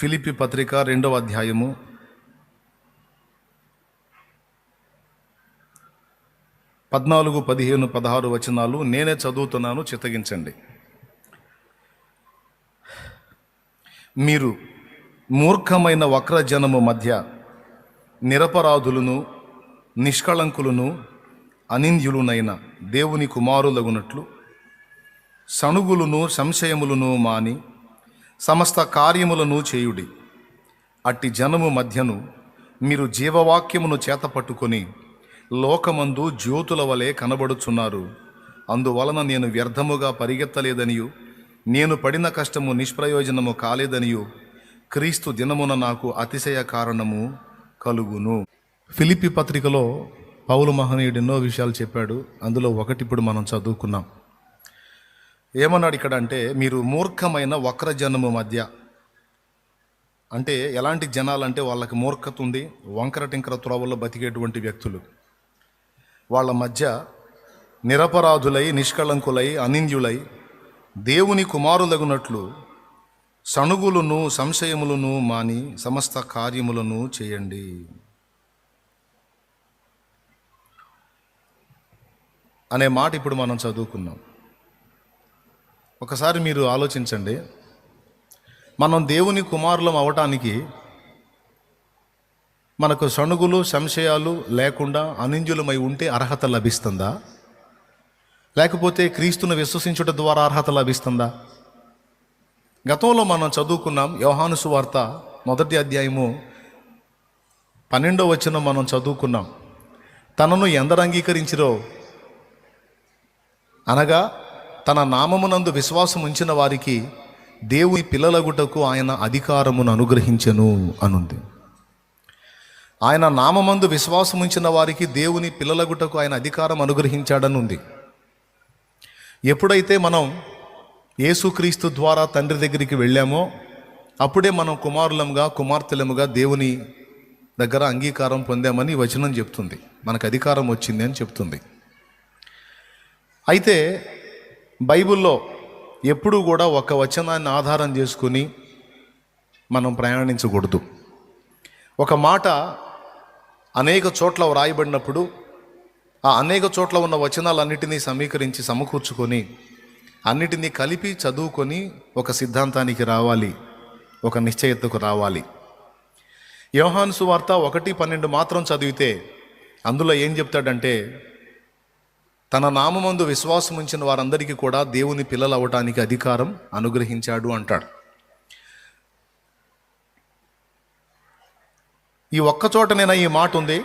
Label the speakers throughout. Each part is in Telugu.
Speaker 1: ఫిలిపి పత్రిక రెండవ అధ్యాయము. పద్నాలుగు పదిహేను పదహారు వచనాలు నేనే చదువుతున్నాను చిత్తగించండి. మీరు మూర్ఖమైన వక్రజనము మధ్య నిరపరాధులను నిష్కళంకులను అనింద్యులునైన దేవుని కుమారులగునట్లు సణుగులను సంశయములను మాని సమస్త కార్యములను చేయుడి. అట్టి జనము మధ్యను మీరు జీవవాక్యమును చేతపట్టుకొని లోకమందు జ్యోతుల వలె కనబడుచున్నారు. అందువలన నేను వ్యర్థముగా పరిగెత్తలేదనియు నేను పడిన కష్టము నిష్ప్రయోజనము కాలేదనియు క్రీస్తు దినమున నాకు అతిశయ కారణము కలుగును. ఫిలిపి పత్రికలో పౌలు మహనీయుడు ఎన్నో విషయాలు చెప్పాడు. అందులో ఒకటి ఇప్పుడు మనం చదువుకున్నాం. ఏమన్నాడు ఇక్కడ అంటే మీరు మూర్ఖమైన వక్రజనము మధ్య. అంటే ఎలాంటి జనాలంటే వాళ్ళకి మూర్ఖత ఉంది వంకర టింకర త్రోవల్లో బతికేటువంటి వ్యక్తులు. వాళ్ళ మధ్య నిరపరాధులై నిష్కళంకులై అనింద్యులై దేవుని కుమారులగునట్లు సణుగులను సంశయములను మాని సమస్త కార్యములను చేయండి. అనే మాట ఇప్పుడు మనం చదువుకున్నాం. ఒకసారి మీరు ఆలోచించండి. మనం దేవుని కుమారులం అవటానికి మనకు సణుగులు సంశయాలు లేకుండా అనింజులమై ఉంటే అర్హత లభిస్తుందా? లేకపోతే క్రీస్తును విశ్వసించుట ద్వారా అర్హత లభిస్తుందా? గతంలో మనం చదువుకున్నాం యోహాను సువార్త మొదటి అధ్యాయము పన్నెండో వచ్చిన మనం చదువుకున్నాం. తనను ఎందరు అంగీకరించిరో అనగా తన నామమునందు విశ్వాసం ఉంచిన వారికి దేవుని పిల్లలగుటకు ఆయన అధికారమును అనుగ్రహించను అనుంది. ఆయన నామమందు విశ్వాసం ఉంచిన వారికి దేవుని పిల్లలగుటకు ఆయన అధికారం అనుగ్రహించాడని ఉంది ఎప్పుడైతే మనం యేసుక్రీస్తు ద్వారా తండ్రి దగ్గరికి వెళ్ళామో అప్పుడే మనం కుమారులముగా కుమార్తెలముగా దేవుని దగ్గర అంగీకారం పొందామని వచనం చెప్తుంది. మనకు అధికారం వచ్చింది అని చెప్తుంది. అయితే బైబిల్లో ఎప్పుడూ కూడా ఒక వచనాన్ని ఆధారం చేసుకుని మనం ప్రయాణించకూడదు. ఒక మాట అనేక చోట్ల వ్రాయబడినప్పుడు ఆ అనేక చోట్ల ఉన్న వచనాలన్నిటినీ సమీకరించి సమకూర్చుకొని అన్నిటినీ కలిపి చదువుకొని ఒక సిద్ధాంతానికి రావాలి ఒక నిశ్చయతకు రావాలి. యోహాను సువార్త ఒకటి పన్నెండు మాత్రం చదివితే అందులో ఏం చెప్తాడంటే తన నామమందు విశ్వాసం ఉంచిన వారందరికీ కూడా దేవుని పిల్లలు అవటానికి అధికారం అనుగ్రహించాడు అంటాడు. ఈ ఒక్కచోటనైనా ఈ మాట ఉంది?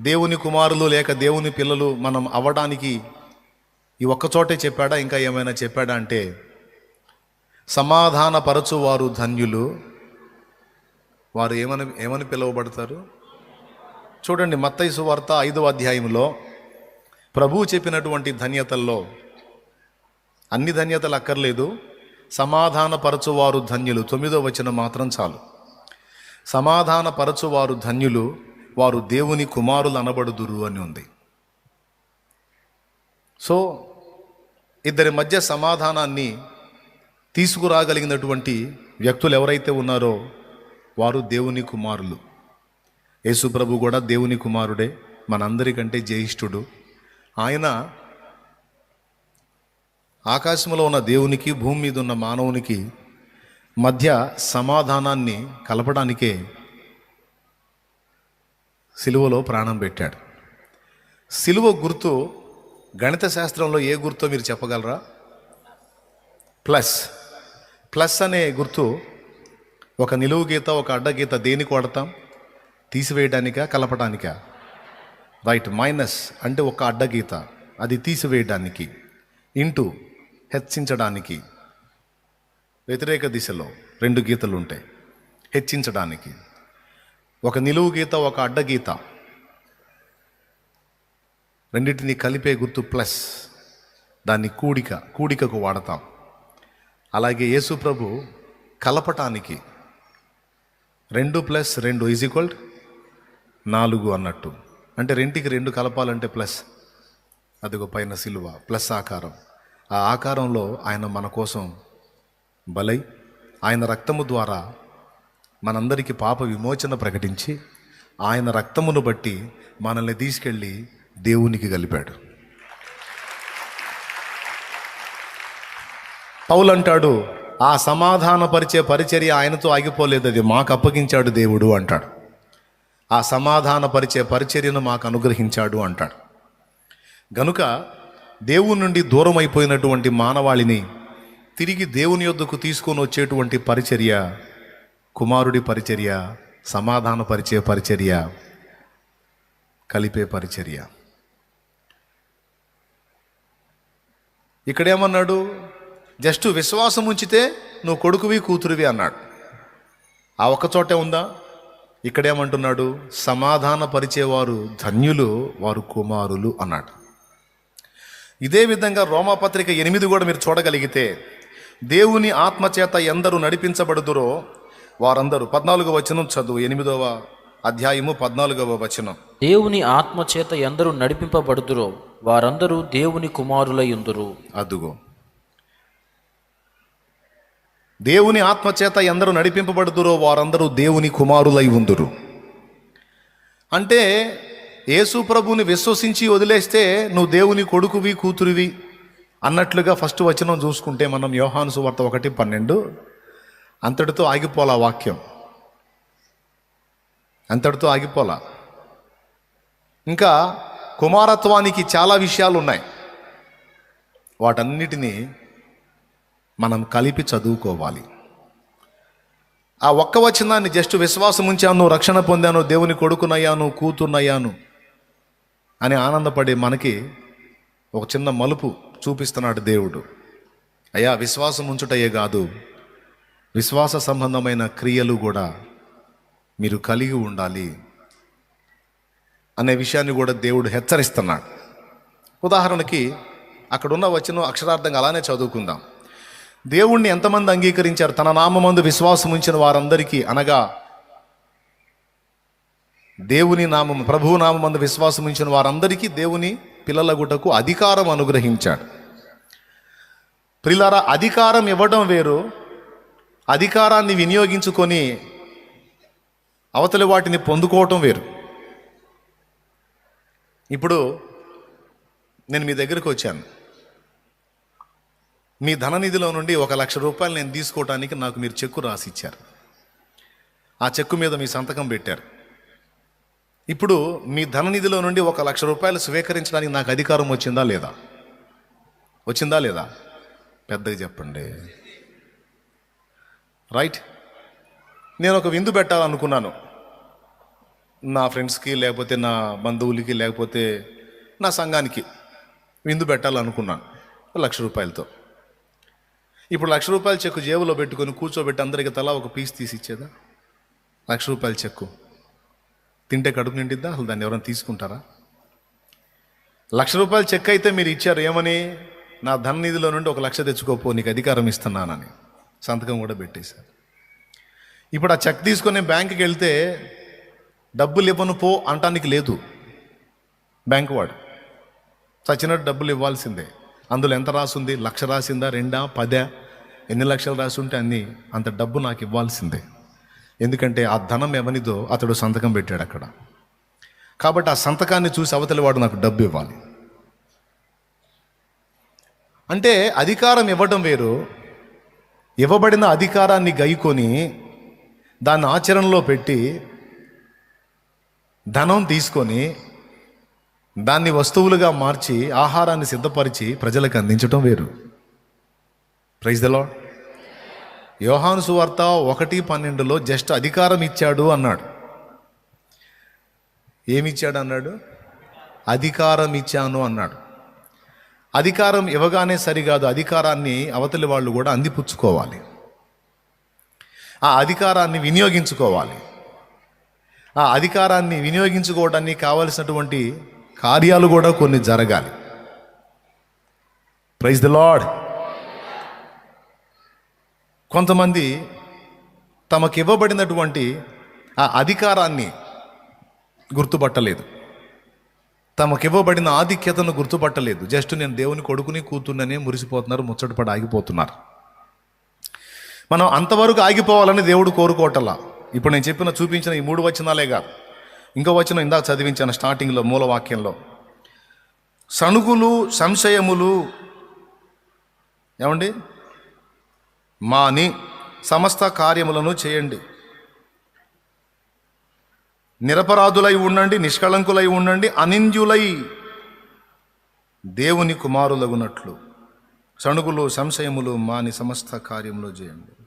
Speaker 1: దేవుని కుమారులు లేక దేవుని పిల్లలు మనం అవ్వడానికి ఈ ఒక్క చోటే చెప్పాడా? ఇంకా ఏమైనా చెప్పాడా అంటే సమాధానపరచువారు ధన్యులు. వారు ఏమని ఏమని పిలువబడతారు? చూడండి మత్తైసు వార్త ఐదో అధ్యాయంలో ప్రభువు చెప్పినటువంటి ధన్యతల్లో అన్ని ధన్యతలు అక్కర్లేదు. సమాధానపరచువారు ధన్యులు. తొమ్మిదో వచ్చిన మాత్రం చాలు. సమాధానపరచువారు ధన్యులు వారు దేవుని కుమారులు అనబడుదురు అని ఉంది. సో ఇద్దరి మధ్య సమాధానాన్ని తీసుకురాగలిగినటువంటి వ్యక్తులు ఎవరైతే ఉన్నారో వారు దేవుని కుమారులు. యేసుప్రభు కూడా దేవుని కుమారుడే. మనందరికంటే జ్యేష్ఠుడు. ఆయన ఆకాశంలో ఉన్న దేవునికి భూమి మీద ఉన్న మానవునికి మధ్య సమాధానాన్ని కలపడానికే సిలువలో ప్రాణం పెట్టాడు. సిలువ గుర్తు గణిత శాస్త్రంలో ఏ గుర్తో మీరు చెప్పగలరా? ప్లస్. ప్లస్ అనే గుర్తు ఒక నిలువు గీత ఒక అడ్డగీత దేనికి వాడతాం? తీసివేయడానికా కలపడానికా? రైట్ మైనస్ అంటే ఒక అడ్డగీత. అది తీసివేయడానికి ఇంటూ హెచ్చించడానికి వ్యతిరేక దిశలో రెండు గీతలు ఉంటాయి హెచ్చించడానికి. ఒక నిలువు గీత ఒక అడ్డగీత. రెండింటిని కలిపే గుర్తు ప్లస్. దాన్ని కూడిక కూడికకు వాడతాం. అలాగే యేసుప్రభు కలపటానికి రెండు ప్లస్ రెండు ఈజ్ ఈక్వల్ నాలుగు అన్నట్టు. అంటే రెంటికి రెండు కలపాలంటే ప్లస్. అదిగో పైన సిలువ ప్లస్ ఆకారం. ఆ ఆకారంలో ఆయన మన కోసం బలై ఆయన రక్తము ద్వారా మనందరికీ పాప విమోచన ప్రకటించి ఆయన రక్తమును బట్టి మనల్ని తీసుకెళ్ళి దేవునికి కలిపాడు. పౌలంటాడు ఆ సమాధానపరిచే పరిచర్య ఆయనతో ఆగిపోలేదు అది మాకు అప్పగించాడు దేవుడు అంటాడు. ఆ సమాధానపరిచే పరిచర్యను మాకు అనుగ్రహించాడు అంటాడు. గనుక దేవుని నుండి దూరం అయిపోయినటువంటి మానవాళిని తిరిగి దేవుని యొద్దకు తీసుకొని వచ్చేటువంటి పరిచర్య కుమారుడి పరిచర్య సమాధానపరిచే పరిచర్య కలిపే పరిచర్య. ఇక్కడేమన్నాడు? జస్ట్ విశ్వాసం ఉంచితే నువ్వు కొడుకువి కూతురువి అన్నాడు. ఆ ఒక్కచోటే ఉందా? ఇక్కడేమంటున్నాడు? సమాధాన పరిచేవారు ధన్యులు వారు కుమారులు అన్నాడు. ఇదే విధంగా రోమాపత్రిక ఎనిమిది కూడా మీరు చూడగలిగితే దేవుని ఆత్మచేత ఎందరు నడిపించబడుదురో వారందరూ. పద్నాలుగో వచనం చదువు ఎనిమిదవ అధ్యాయము పద్నాలుగవ వచనం.
Speaker 2: దేవుని ఆత్మచేత ఎందరూ నడిపింపబడుదురో వారందరూ దేవుని కుమారులై ఉందురు.
Speaker 1: అదుగో. దేవుని ఆత్మచేత ఎందరూ నడిపింపబడుతురో వారందరూ దేవుని కుమారులై ఉందురు. అంటే యేసు ప్రభుని విశ్వసించి వదిలేస్తే నువ్వు దేవుని కొడుకువి కూతురివి అన్నట్లుగా ఫస్ట్ వచనం చూసుకుంటే మనం యోహాను సువార్త ఒకటి పన్నెండు. అంతటితో ఆగిపోలా వాక్యం. అంతటితో ఆగిపోలా. ఇంకా కుమారత్వానికి చాలా విషయాలు ఉన్నాయి వాటన్నిటినీ మనం కలిపి చదువుకోవాలి. ఆ ఒక్క వచనాన్ని జస్ట్ విశ్వాసం ఉంచాను రక్షణ పొందాను దేవుని కొడుకునయ్యాను కూతున్నయ్యాను అని ఆనందపడే మనకి ఒక చిన్న మలుపు చూపిస్తున్నాడు దేవుడు. అయ్యా విశ్వాసం ఉంచుటయే కాదు విశ్వాస సంబంధమైన క్రియలు కూడా మీరు కలిగి ఉండాలి అనే విషయాన్ని కూడా దేవుడు హెచ్చరిస్తున్నాడు. ఉదాహరణకి అక్కడున్న వచ్చిన అక్షరార్థంగా అలానే చదువుకుందాం. దేవుణ్ణి ఎంతమంది అంగీకరించారు? తన నామందు విశ్వాసం ఉంచిన వారందరికీ అనగా దేవుని నామం ప్రభువు నామందు విశ్వాసం ఉంచిన వారందరికీ దేవుని పిల్లలగుటకు అధికారం అనుగ్రహించాడు. ప్రిలారా అధికారం ఇవ్వడం వేరు. అధికారాన్ని వినియోగించుకొని అవతలి వాటిని పొందుకోవటం వేరు. ఇప్పుడు నేను మీ దగ్గరికి వచ్చాను. మీ ధననిధిలో నుండి ఒక లక్ష రూపాయలు నేను తీసుకోవటానికి నాకు మీరు చెక్కు రాసి ఇచ్చారు ఆ చెక్కు మీద మీ సంతకం పెట్టారు. ఇప్పుడు మీ ధననిధిలో నుండి ఒక లక్ష రూపాయలు స్వీకరించడానికి నాకు అధికారం వచ్చిందా లేదా? వచ్చిందా లేదా? పెద్దగా చెప్పండి. రైట్. నేను ఒక విందు పెట్టాలనుకున్నాను. నా ఫ్రెండ్స్కి లేకపోతే నా బంధువులకి లేకపోతే నా సంఘానికి విందు పెట్టాలనుకున్నాను. లక్ష రూపాయలతో. ఇప్పుడు లక్ష రూపాయల చెక్కు జేబులో పెట్టుకొని కూర్చోబెట్టి అందరికి తలా ఒక పీస్ తీసి ఇచ్చేదా? లక్ష రూపాయల చెక్కు. తింటే కడుపు నిండిద్దా? అసలు దాన్ని ఎవరైనా తీసుకుంటారా? లక్ష రూపాయల చెక్ అయితే మీరు ఇచ్చారు ఏమని? నా ధననిధిలో నుండి ఒక లక్ష తెచ్చుకోపో నీకు అధికారం ఇస్తున్నానని. సంతకం కూడా పెట్టేశారు. ఇప్పుడు ఆ చెక్ తీసుకొని బ్యాంకుకి వెళ్తే డబ్బులు ఇవ్వను పో అంటానికి లేదు. బ్యాంకు వాడు. చచ్చినట్టు డబ్బులు ఇవ్వాల్సిందే. అందులో ఎంత రాసుంది? లక్ష రాసిందా? రెండా? పదా? ఎన్ని లక్షలు రాసి ఉంటే అన్ని? అంత డబ్బు నాకు ఇవ్వాల్సిందే. ఎందుకంటే ఆ ధనం ఎవనిదో అతడు సంతకం పెట్టాడు అక్కడ. కాబట్టి ఆ సంతకాన్ని చూసి అవతలి వాడు నాకు డబ్బు ఇవ్వాలి. అంటే అధికారం ఇవ్వడం వేరు. ఇవ్వబడిన అధికారాన్ని గైకొని దాన్ని ఆచరణలో పెట్టి ధనం తీసుకొని దాన్ని వస్తువులుగా మార్చి ఆహారాన్ని సిద్ధపరిచి ప్రజలకు అందించటం వేరు. ప్రైజ్ దలో యోహాను సువార్త ఒకటి పన్నెండులో జస్ట్ అధికారం ఇచ్చాడు అన్నాడు. ఏమిచ్చాడు అన్నాడు? అధికారం ఇచ్చాను అన్నాడు. అధికారం ఇవ్వగానే సరికాదు అధికారాన్ని అవతలి వాళ్ళు కూడా అందిపుచ్చుకోవాలి. ఆ అధికారాన్ని వినియోగించుకోవాలి. ఆ అధికారాన్ని వినియోగించుకోవడానికి కావలసినటువంటి కార్యాలు కూడా కొన్ని జరగాలి. ప్రైజ్ ద లాడ్ కొంతమంది తమకు ఇవ్వబడినటువంటి ఆ అధికారాన్ని గుర్తుపట్టలేదు. తమకు ఇవ్వబడిన ఆధిక్యతను గుర్తుపట్టలేదు. జస్ట్ నేను దేవుని కొడుకుని కూతున్ననే మురిసిపోతున్నారు ముచ్చటపడి ఆగిపోతున్నారు. మనం అంతవరకు ఆగిపోవాలని దేవుడు కోరుకోవటలా. ఇప్పుడు నేను చెప్పిన చూపించిన ఈ మూడు వచనాలే కాదు. ఇంకో వచనం ఇందాక చదివించాను స్టార్టింగ్లో మూలవాక్యంలో. సణుగులు సంశయములు ఏమండి? మాని సమస్త కార్యములను చేయండి. నిరపరాధులై ఉండండి నిష్కళంకులై ఉండండి అనింద్యులై దేవుని కుమారులగునట్లు. సణుగులు సంశయములు మాని సమస్త కార్యములు చేయండి.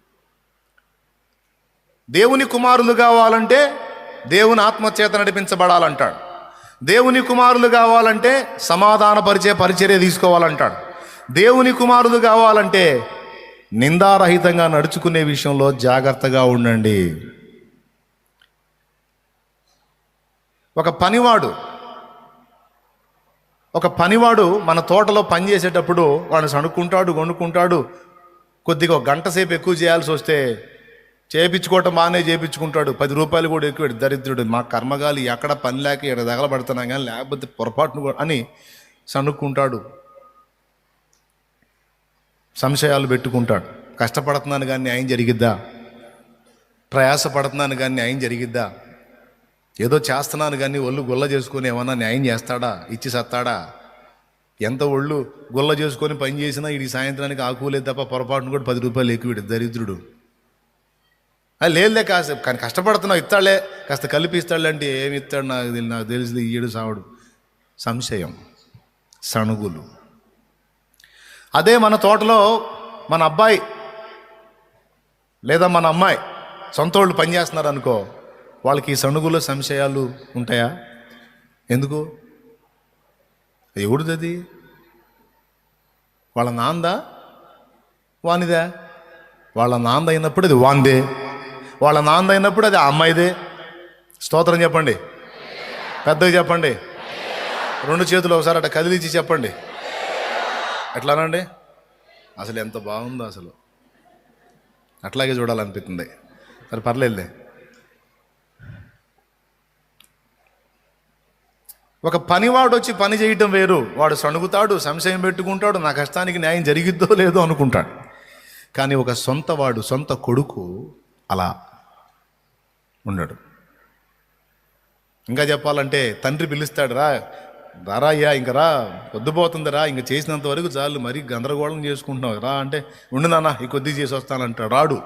Speaker 1: దేవుని కుమారులు కావాలంటే దేవుని ఆత్మచేత నడిపించబడాలంటాడు. దేవుని కుమారులు కావాలంటే సమాధానపరిచే పరిచర్య తీసుకోవాలంటాడు. దేవుని కుమారులు కావాలంటే నిందారహితంగా నడుచుకునే విషయంలో జాగ్రత్తగా ఉండండి. ఒక పనివాడు ఒక పనివాడు మన తోటలో పని చేసేటప్పుడు వాడు సణుక్కుంటాడు కొనుక్కుంటాడు కొద్దిగా ఒక గంట సేపు ఎక్కువ చేయాల్సి వస్తే చేపించుకోవటం బాగానే చేయించుకుంటాడు పది రూపాయలు కూడా ఎక్కువ దరిద్రుడు. మా కర్మగాలి ఎక్కడ పని లేక ఇక్కడ తగలబడుతున్నాం కానీ లేకపోతే పొరపాటును కూడా అని సణుక్కుంటాడు. సంశయాలు పెట్టుకుంటాడు. కష్టపడుతున్నాను కానీ న్యాయం జరిగిద్దా? ప్రయాసపడుతున్నాను కానీ న్యాయం జరిగిద్దా? ఏదో చేస్తున్నాను కానీ ఒళ్ళు గుల్ల చేసుకొని ఏమన్నా న్యాయం చేస్తాడా? ఇచ్చి సత్తాడా? ఎంత ఒళ్ళు గుల్ల చేసుకొని పని చేసినా ఇది సాయంత్రానికి ఆకులేదు తప్ప పొరపాటును కూడా పది రూపాయలు ఎక్కువ దరిద్రుడు. లేదులే కాసేపు కానీ కష్టపడుతున్నావు ఇస్తాడులే. కాస్త కలిపి ఇస్తాడులే అంటే ఏమి ఇస్తాడు నాకు తెలియదు నాకు తెలిసి ఈడు సావుడు. సంశయం. సణుగులు. అదే మన తోటలో మన అబ్బాయి లేదా మన అమ్మాయి సొంత వాళ్ళు పనిచేస్తున్నారు అనుకో వాళ్ళకి ఈ సణుగుల సంశయాలు ఉంటాయా? ఎందుకు? ఎవరిది వాళ్ళ నాందా? వానిదా? వాళ్ళ నాంద అయినప్పుడు అది వాందే. వాళ్ళ నాన్నదైనప్పుడు అయినప్పుడు అది ఆ అమ్మాయిదే. స్తోత్రం చెప్పండి. పెద్దగా చెప్పండి. రెండు చేతులు ఒకసారి అట్లా కదిలించి చెప్పండి. ఎట్లానండి? అసలు ఎంత బాగుందో అసలు. అట్లాగే చూడాలనిపిస్తుంది. సరే పర్లేదులే. ఒక పనివాడు వచ్చి పని చేయటం వేరు. వాడు సణుగుతాడు సంశయం పెట్టుకుంటాడు నా కష్టానికి న్యాయం జరిగిద్దో లేదో అనుకుంటాడు. కానీ ఒక సొంత వాడు సొంత కొడుకు అలా ఉన్నాడు. ఇంకా చెప్పాలంటే తండ్రి పిలుస్తాడు రా రారా అయ్యా ఇంక రా పొద్దుపోతుందిరా ఇంక చేసినంత వరకు చాలు మరీ గందరగోళం చేసుకుంటున్నావు రా అంటే ఉండు నాన్న ఈ కొద్ది చేసి వస్తానంటాడు రాడు.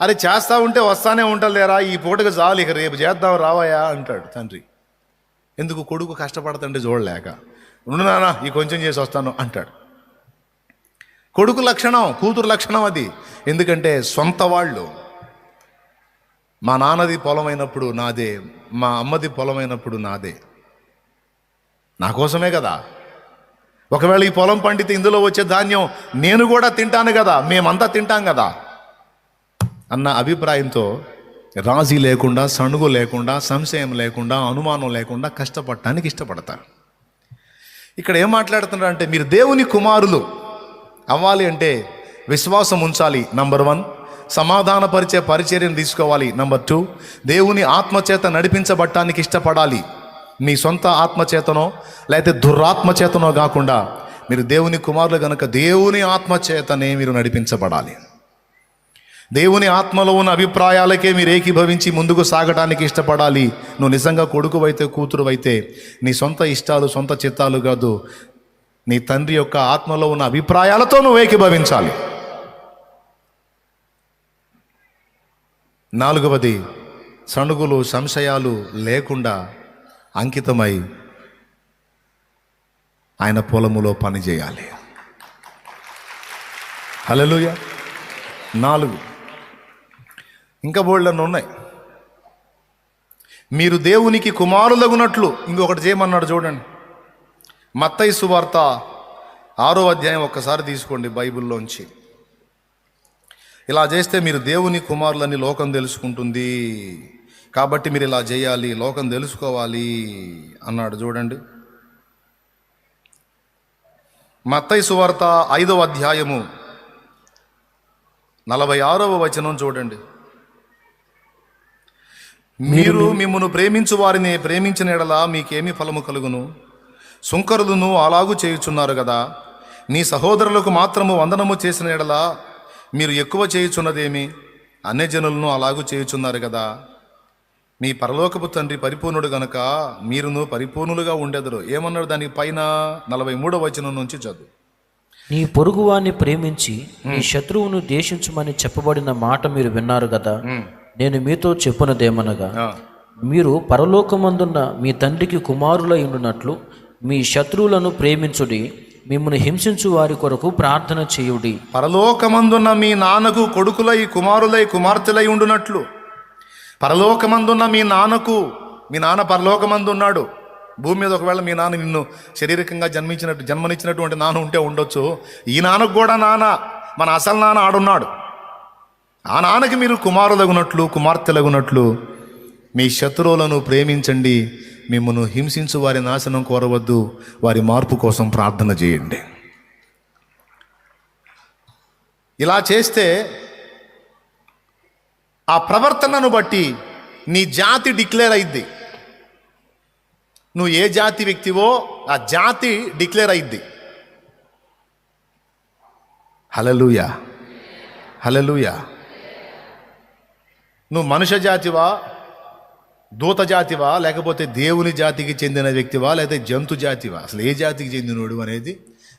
Speaker 1: అరే చేస్తా ఉంటే వస్తానే ఉంటలేరా ఈ పూటకు చాలు ఇక రేపు చేద్దాం రావాయా అంటాడు తండ్రి. ఎందుకు కొడుకు కష్టపడతంటే చూడలేక ఉండు నాన్న ఈ కొంచెం చేసి వస్తాను అంటాడు. కొడుకు లక్షణం కూతురు లక్షణం అది. ఎందుకంటే సొంత వాళ్ళు. మా నాన్నది పొలమైనప్పుడు నాదే మా అమ్మది పొలమైనప్పుడు నాదే. నా కోసమే కదా. ఒకవేళ ఈ పొలం పండితే ఇందులో వచ్చే ధాన్యం నేను కూడా తింటాను కదా మేమంతా తింటాం కదా. అన్న అభిప్రాయంతో రాజీ లేకుండా సణుగు లేకుండా సంశయం లేకుండా అనుమానం లేకుండా కష్టపడటానికి ఇష్టపడతారు. ఇక్కడ ఏం మాట్లాడుతున్నారు అంటే మీరు దేవుని కుమారులు. అవ్వాలి అంటే విశ్వాసం ఉంచాలి నంబర్ వన్ సమాధానపరిచే పరిచర్యను తీసుకోవాలి నంబర్ టూ దేవుని ఆత్మచేత నడిపించబట్టానికి ఇష్టపడాలి. మీ సొంత ఆత్మచేతనో లేకపోతే దురాత్మచేతనో కాకుండా మీరు దేవుని కుమారులు కనుక దేవుని ఆత్మచేతనే మీరు నడిపించబడాలి. దేవుని ఆత్మలో ఉన్న అభిప్రాయాలకే మీరు ఏకీభవించి ముందుకు సాగడానికి ఇష్టపడాలి. నువ్వు నిజంగా కొడుకు అయితే కూతురు అయితే నీ సొంత ఇష్టాలు సొంత చిత్తాలు కాదు నీ తండ్రి యొక్క ఆత్మలో ఉన్న అభిప్రాయాలతో నువ్వు ఏకీభవించాలి. నాలుగవది సణుగులు సంశయాలు లేకుండా అంకితమై ఆయన పొలములో పనిచేయాలి హలలుయ నాలుగు ఇంకా బోళ్ళను ఉన్నాయి. మీరు దేవునికి కుమారులగునట్లు ఇంకొకటి చేయమన్నాడు చూడండి. మత్తయి సువార్త ఆరో అధ్యాయం ఒక్కసారి తీసుకోండి బైబిల్లోంచి. ఇలా చేస్తే మీరు దేవుని కుమారులని లోకం తెలుసుకుంటుంది. కాబట్టి మీరు ఇలా చేయాలి లోకం తెలుసుకోవాలి అన్నాడు చూడండి. మత్తయి సువార్త ఐదవ అధ్యాయము నలభై ఆరవ వచనం చూడండి. మీరు మిమ్మను ప్రేమించు వారిని ప్రేమించిన ఎడల మీకేమి ఫలము కలుగును? సుంకరులను అలాగు చేయుచున్నారు కదా నీ సహోదరులకు మాత్రము వందనము చేసిన ఎడల మీరు ఎక్కువ చేయుచున్నదేమి? అన్య జనులను అలాగూ చేయుచున్నారు కదా మీ పరలోకపు తండ్రి పరిపూర్ణుడు గనక మీరును పరిపూర్ణులుగా ఉండెదరు. ఏమన్నాడు దానికి పైన? నలభై మూడో వచనం నుంచి చదువు.
Speaker 2: నీ పొరుగువాన్ని ప్రేమించి నీ శత్రువును దేశించమని చెప్పబడిన మాట మీరు విన్నారు కదా నేను మీతో చెప్పునదేమనగా మీరు పరలోకమందున్న మీ తండ్రికి కుమారులై ఉండునట్లు మీ శత్రువులను ప్రేమించుడి మిమ్మల్ని హింసించు వారి కొరకు ప్రార్థన చేయుడి.
Speaker 1: పరలోకమందున్న మీ నాన్నకు కొడుకులై కుమారులై కుమార్తెలై ఉండునట్లు. పరలోకమందున్న మీ నాన్నకు మీ నాన్న పరలోకమందున్నాడు. భూమి మీద ఒకవేళ మీ నాన్న నిన్ను శారీరకంగా జన్మించినట్టు జన్మనిచ్చినటువంటి నాన్న ఉంటే ఉండొచ్చు. ఈ నాన్నకు కూడా నాన్న మన అసలు నాన్న ఆడున్నాడు. ఆ నాన్నకి మీరు కుమారులగునట్లు కుమార్తెలగునట్లు మీ శత్రువులను ప్రేమించండి. మిమ్మల్ని హింసించు వారి నాశనం కోరవద్దు. వారి మార్పు కోసం ప్రార్థన చేయండి. ఇలా చేస్తే ఆ ప్రవర్తనను బట్టి నీ జాతి డిక్లేర్ అయింది నువ్వు ఏ జాతి వ్యక్తివో ఆ జాతి డిక్లేర్ అయింది హలలుయా హలలుయా నువ్వు మనుష్య జాతివా? దూత జాతివా లేకపోతే దేవుని జాతికి చెందిన వ్యక్తివా లేకపోతే జంతు జాతివా? అసలు ఏ జాతికి చెందినోడు అనేది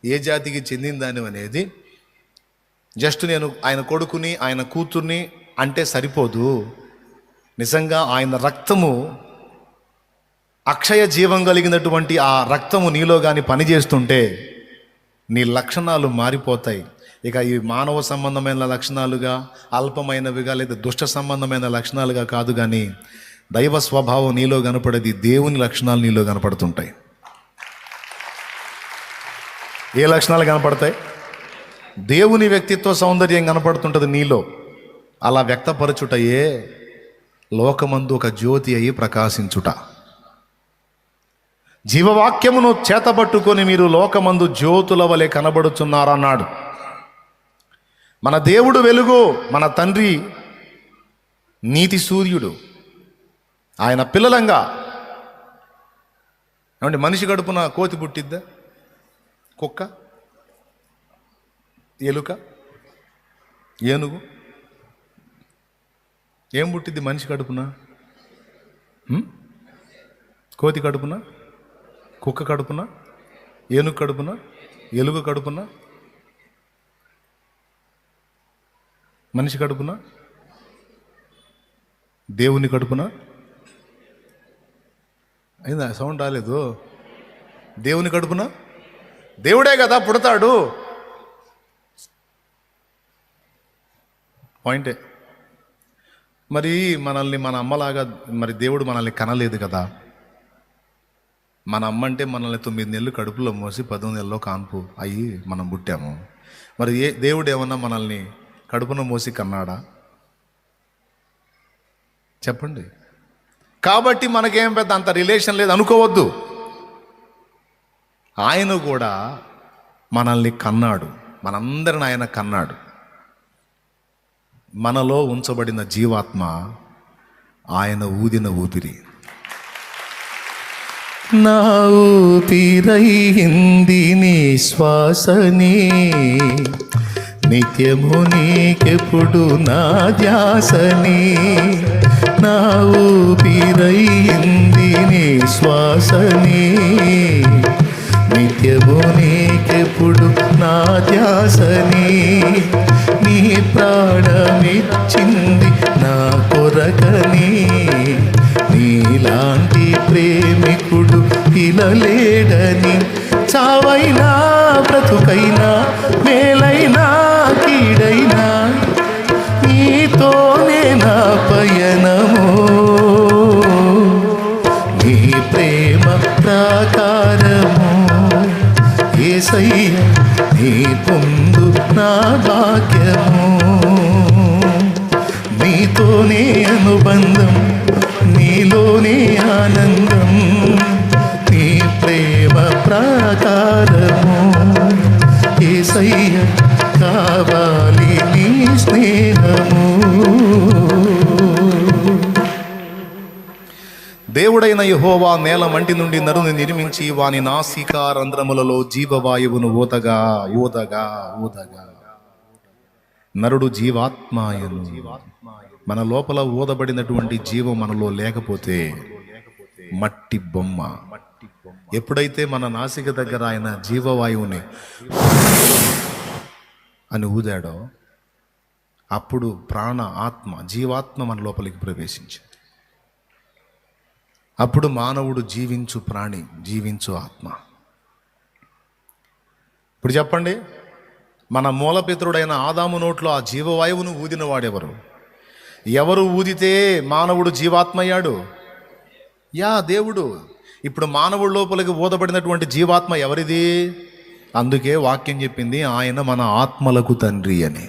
Speaker 1: ఏ జాతికి చెందిన దాని అనేది జస్ట్ నేను ఆయన కొడుకుని ఆయన కూతుర్ని అంటే సరిపోదు. నిజంగా ఆయన రక్తము అక్షయ జీవం కలిగినటువంటి ఆ రక్తము నీలో కానీ పనిచేస్తుంటే నీ లక్షణాలు మారిపోతాయి. ఇక ఈ మానవ సంబంధమైన లక్షణాలుగా అల్పమైనవిగా లేదా దుష్ట సంబంధమైన లక్షణాలుగా కాదు కానీ దైవ స్వభావం నీలో కనపడేది దేవుని లక్షణాలు నీలో కనపడుతుంటాయి. ఏ లక్షణాలు కనపడతాయి? దేవుని వ్యక్తిత్వ సౌందర్యం కనపడుతుంటుంది నీలో. అలా వ్యక్తపరచుటయే లోకమందు ఒక జ్యోతి అయి ప్రకాశించుట. జీవవాక్యమును చేతబట్టుకొని మీరు లోకమందు జ్యోతుల వలె కనబడుచున్నారన్నాడు. మన దేవుడు వెలుగు మన తండ్రి నీతి సూర్యుడు. ఆయన పిల్లలంగా. ఏమంటే మనిషి గడుపున కోతి పుట్టిద్దా? కుక్క? ఎలుక? ఏనుగు? ఏం పుట్టిద్ది మనిషి కడుపున? కోతి కడుపున? కుక్క కడుపున? ఏనుగు కడుపున? ఎలుగు కడుపున? మనిషి కడుపున? దేవుని కడుపున? అయిందా? సౌండ్ రాలేదు. దేవుని కడుపున? దేవుడే కదా పుడతాడు. పాయింటే. మరి మనల్ని మన అమ్మలాగా మరి దేవుడు మనల్ని కనలేదు కదా. మన అమ్మ అంటే మనల్ని తొమ్మిది నెలలు కడుపులో మోసి పదమూడు నెలలో కాన్పు అయ్యి మనం పుట్టాము. మరి ఏ దేవుడు ఏమన్నా మనల్ని కడుపున మోసి కన్నాడా? చెప్పండి. కాబట్టి మనకేం పెద్ద అంత రిలేషన్ లేదు అనుకోవద్దు. ఆయన కూడా మనల్ని కన్నాడు. మనందరిని ఆయన కన్నాడు. మనలో ఉంచబడిన జీవాత్మ ఆయన ఊదిన ఊపిరి. నా ఊపిరయింది నీ శ్వాసనే నిత్యము నీకెప్పుడు నా ధ్యాసని. నా ఊపిరయింది నీ శ్వాసని. నిత్యము నీకెప్పుడు నా ధ్యాసని. నీ ప్రాణమిచ్చింది నా కొరకని. నీలాంటి ప్రేమికుడు ఇలా చావైనా బ్రతుకైనా మేలైనా కీడైనా నీతోనే నా పయనము. నీ ప్రేమ ప్రాకారము. ఏసయ్య నీ పొందు నా భాగ్యము. నీతోనే అనుబంధం నీలోనే ఆనందం. నీ ప్రేమ ప్రాకారము. ఏసయ్య కావాలి స్నేహము. దేవుడైన యహోవా నేల మంటి నుండి నరుని నిర్మించి వాని నాసికారంధ్రములలో జీవవాయువును ఊతగా ఊతగా ఊతగా. నరుడు జీవాత్మాయను. మన లోపల ఊదబడినటువంటి జీవం మనలో లేకపోతే మట్టి బొమ్మ. ఎప్పుడైతే మన నాసిక దగ్గర ఆయన జీవవాయువుని అని ఊదాడో అప్పుడు ప్రాణ ఆత్మ జీవాత్మ మన లోపలికి ప్రవేశించింది అప్పుడు మానవుడు జీవించు ప్రాణి జీవించు ఆత్మ. ఇప్పుడు చెప్పండి మన మూలపితరుడైన ఆదాము నోట్లో ఆ జీవవాయువును ఊదిన వాడెవరు? ఎవరు ఊదితే మానవుడు జీవాత్మయ్యాడు యా దేవుడు. ఇప్పుడు మానవుడి లోపలికి ఊదబడినటువంటి జీవాత్మ ఎవరిది? అందుకే వాక్యం చెప్పింది ఆయన మన ఆత్మలకు తండ్రి అని.